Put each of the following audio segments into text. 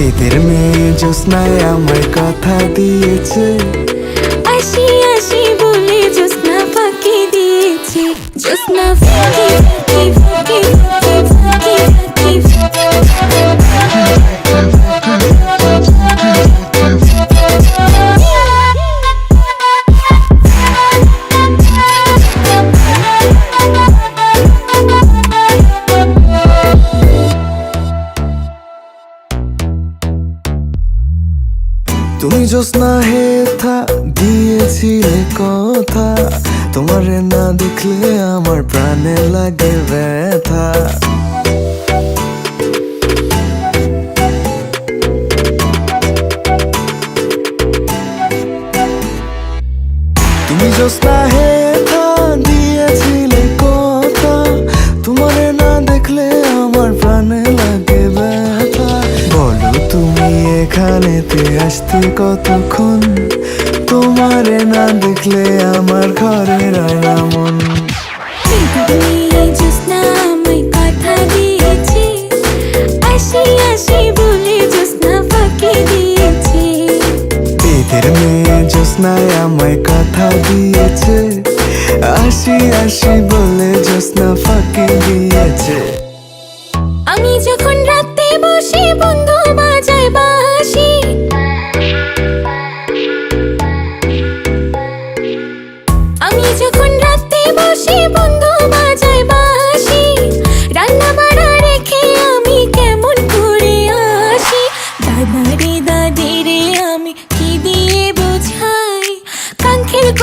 বেদের মেয়ে জ্যোৎস্নায় আমার কথা দিয়েছে আসি আসি বলে জ্যোৎস্না ফাঁকি দিয়েছে জ্যোৎস্না ফাঁকি ফাঁকি জ্যোৎস্না হেথা দিয়েছিলে কথা। তোমারে না দেখলে আমার প্রাণে লাগে ব্যথা। তুমি জ্যোৎস্না হেথা দিয়েছিলে কথা। তোমারে না দেখলে আমার এখানেতে আসতে কতক্ষণ? তোমারে না দেখলে আমার ঘরে রয় না মন জ্যোৎস্নায় আমায় কথা দিয়েছে। আসি আসি বলে জ্যোৎস্না ফাঁকি দিয়েছে। আমি যখন রাতে বসে বন্ধু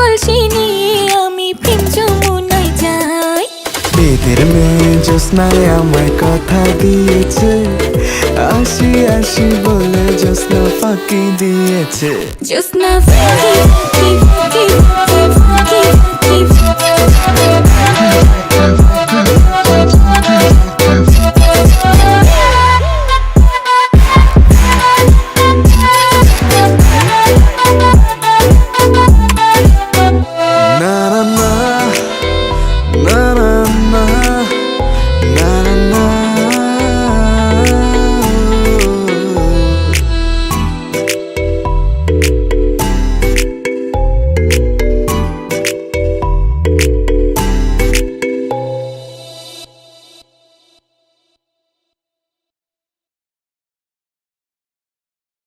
কলসি নিয়ে আমি প্রেম যমুনায় যাই। বেদের মেয়ে জ্যোৎস্নায় আমায় কথা দিয়েছে। আসি আসি বলে জ্যোৎস্না ফাঁকি দিয়েছে। জ্যোৎস্না ফাঁকি।